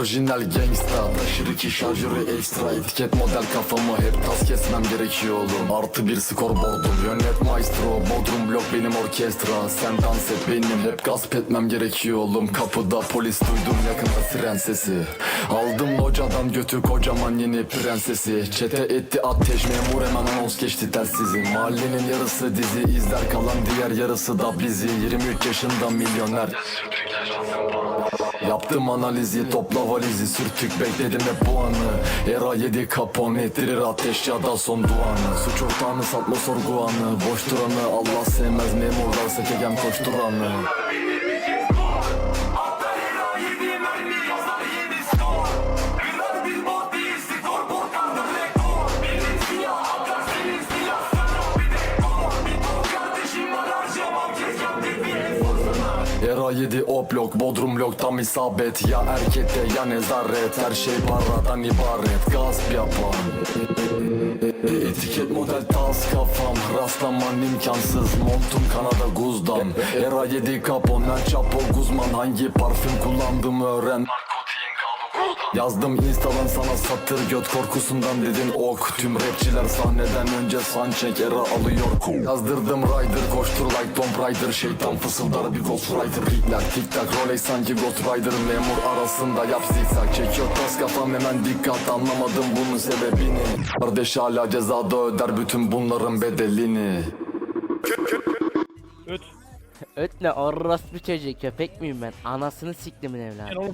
Orijinal gangsta Taşır iki şarjörü ekstra Etiket model kafamı hep tas kesmem gerekiyor oğlum. Artı bir skorboardum Yönet maestro Bodrum blok benim orkestra. Sen dans et benim hep gasp etmem gerekiyor oğlum. Kapıda polis duydum yakında siren sesi Aldım locadan götü kocaman yeni prensesi. Çete etti ateş memur hemen anons geçti telsizi Mahallenin yarısı dizi izler kalan diğer yarısı da bizi. 23 yaşında milyoner. Yaptım analizi topla valizi sürtük bekledim hep bu anı. Era yedi kapon ettirir ateş ya da son duanı. Suç ortağını satma sorgu anı Boş duranı Allah sevmez memurlar sekegem koşturanı Era 7 o Bodrum blok tam isabet. Ya erkekte ya nezaret. Her şey paradan ibaret. Gasp yapan. Etiket model tas kafam. Rastlaman imkansız. Montum Kanada Guzdam Era 7 kaponen Chapo Guzman. Hangi parfüm kullandım öğren Yazdım instalan sana satır göt korkusundan dedin. Ok Tüm rapçiler sahneden önce san çek era alıyor. Yazdırdım rider koştur like Tomb Raider. Şeytan fısıldar bir Ghost Rider Rigler tik tak Rolex sanki Ghost Rider Memur arasında yap zikzak Çekiyor. Tas kafam hemen dikkat anlamadım bunun sebebini. Kardeş hala cezada öder bütün bunların bedelini. Öt. Öt ne orospu çocuğu köpek miyim ben? Anasını siktimin evladı.